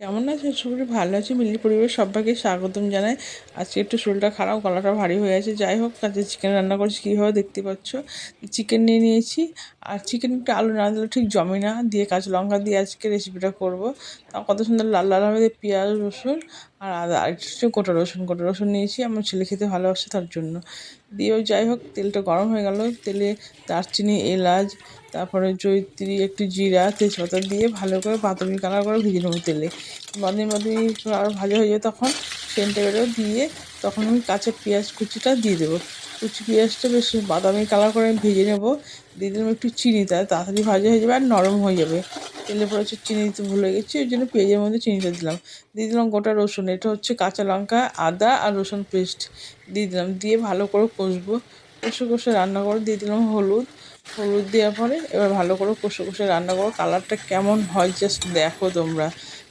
কেমন আছে? শরীর ভালো আছে। মিলি পরিবার সবাইকে স্বাগতম জানাই। আজকে একটু শরীরটা খারাপ, গলাটা ভারী হয়ে আছে যাই হোক কাজে চিকেন রান্না করছি। কীভাবে দেখতে পাচ্ছ? চিকেন নিয়ে নিয়েছি। আর চিকেন একটু আলু না দিলে ঠিক জমে না। দিয়ে কাঁচা লঙ্কা দিয়ে আজকে রেসিপিটা করব। তা কত সুন্দর লাল লাল হবে। পেঁয়াজ, রসুন আর আদা আর একটু গোটা রসুন গোটা রসুন নিয়েছি। আমার ছেলে খেতে ভালোবাসে তার জন্য। দিয়েও যাই হোক, তেলটা গরম হয়ে গেল। তেলে দারচিনি, এলাচ, তারপরে জৈত্রী একটু জিরা, তেজপাতা দিয়ে ভালো করে বাদামি কালার করে ভেজে নেব তেলে। বাদামি বাদামি আরও ভাজা হয়ে যায় তখন। সেন্টে বেরো দিয়ে তখন আমি কাঁচা পেঁয়াজ কুচিটা দিয়ে দেবো। কুচি পেঁয়াজটা বেশ বাদামি কালার করে আমি ভেজে নেব। দিয়ে দিলাম একটু চিনি তাই তাড়াতাড়ি ভাজা হয়ে যাবে আর নরম হয়ে যাবে। তেলে পরে হচ্ছে চিনি দিতে ভুলে গেছি, ওই জন্য পেঁয়াজের মধ্যে চিনিটা দিলাম। দিয়ে দিলাম গোটা রসুন, এটা হচ্ছে কাঁচা লঙ্কা, আদা আর রসুন পেস্ট। দিয়ে দিলাম, দিয়ে ভালো করে কষবো। কষে কষে রান্না করে দিয়ে দিলাম হলুদ। হলুদ দেওয়ার পরে এবার ভালো করে কষে কষে রান্না করো কালারটা কেমন হয় জাস্ট দেখো তোমরা।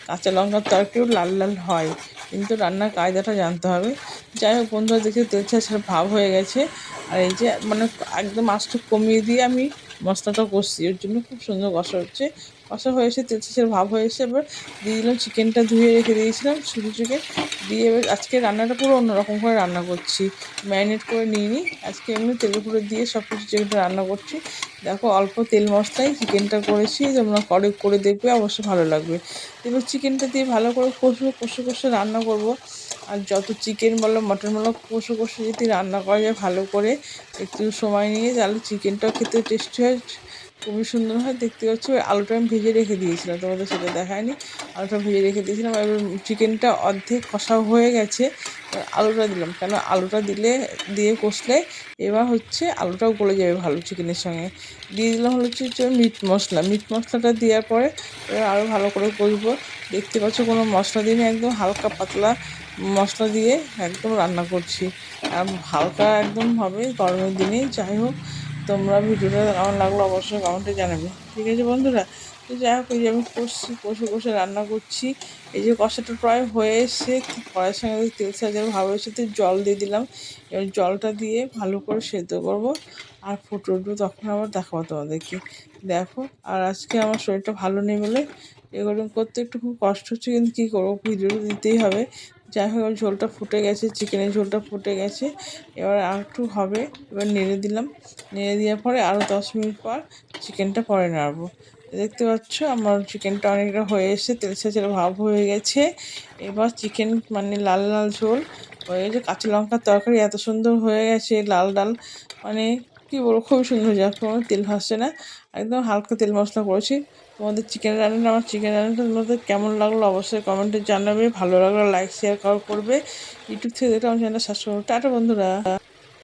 কাঁচা লঙ্কার তরকারিও লাল লাল হয়। কিন্তু রান্নার কায়দাটা জানতে হবে। যাই হোক বন্ধুরা, দেখে তেল ছাড়া ভাব হয়ে গেছে। আর এই যে মানে একদম আঁচটা কমিয়ে দিয়ে আমি মশলাটা কষছি ওর জন্য খুব সুন্দর কষা হচ্ছে। কষা হয়েছে তেল ছাড়া ভাব হয়েছে এবার দিয়ে দিলাম চিকেনটা ধুয়ে রেখে দিয়েছিলাম শুধু চিকেন দিয়ে এবার আজকে রান্নাটা পুরো অন্যরকম করে রান্না করছি। ম্যারিনেট করে নিয়ে নিই আজকে এমনি তেলের উপরে দিয়ে সব কিছু চিকেনটা রান্না করছি। দেখো অল্প তেল মশলায় চিকেনটা করেছি তোমরা করে করে দেখবে, অবশ্যই ভালো লাগবে। এবার চিকেনটা দিয়ে ভালো করে কষবো, কষে কষে রান্না করব। আর যত চিকেন বলো মটন বলো, কষে কষে যদি রান্না করা যায় ভালো করে, একটু সময় নিয়ে, তাহলে চিকেনটাও খেতে টেস্টি হয়, খুবই সুন্দর হয়। দেখতে পাচ্ছি আলুটা আমি ভেজে রেখে দিয়েছিলাম, তোমাদের সেটা দেখায়নি। আলুটা ভেজে রেখে দিয়েছিলাম, এবার চিকেনটা অর্ধেক কষাও হয়ে গেছে। আলুটা দিলাম। কেন? আলুটা দিলে, দিয়ে কষলে এবার হচ্ছে আলুটাও গলে যাবে ভালো চিকেনের সঙ্গে। দিয়ে দিলাম হলো হচ্ছে মিট মশলা। মিট মশলাটা দেওয়ার পরে এবার আরও ভালো করে কষবো। দেখতে পাচ্ছ কোনো মশলা দিয়ে একদম হালকা পাতলা মশলা দিয়ে একদম রান্না করছি। আর হালকা একদম হবে গরমের দিনে। যাই হোক তোমরা ভিডিওটা কেমন লাগল অবশ্যই কমেন্টে জানাবে। ঠিক আছে বন্ধুরা? তো যাই হোক, এই যে আমি কষছি কষে কষে রান্না করছি। এই যে কষাটা প্রায় হয়ে এসে কড়াইয়ের সঙ্গে তেল সাজার ভাব এসে জল দিয়ে দিলাম। এবার জলটা দিয়ে ভালো করে সেদ্ধ করব। আর ফুটো উঠবো তখন আবার দেখাবো তোমাদেরকে। দেখো, আর আজকে আমার শরীরটা ভালো নেই বলে এগুলো করতে একটু খুব কষ্ট হচ্ছে, কিন্তু কী করব? ভিডিওটা দিতেই হবে। যাই হোক ঝোলটা ফুটে গেছে, চিকেনের ঝোলটা ফুটে গেছে। এবার আর একটু হবে, এবার নেড়ে দিলাম। নেড়ে দেওয়ার পরে আরও দশ মিনিট পর চিকেনটা পরে নাড়বো। দেখতে পাচ্ছ, আমার চিকেনটা অনেকটা হয়ে এসেছে, তেল সাচের ভাব হয়ে গেছে। এবার চিকেন মানে লাল লাল ঝোল। হয়ে গেছে কাঁচা লঙ্কার তরকারি এত সুন্দর হয়ে গেছে, লাল ডাল মানে কী বলব, খুবই সুন্দর হয়ে কোনো তেল ভাসছে না। একদম হালকা তেল মশলা করেছি। তোমাদের চিকেন রান্নাটা আমার চিকেন রান্নাটা তোমাদের কেমন লাগল অবশ্যই কমেন্টে জানাবে। ভালো লাগল লাইক শেয়ার করবে। ইউটিউব থেকে দেখলে আমার চ্যানেলটা সাবস্ক্রাইব টাটা বন্ধুরা।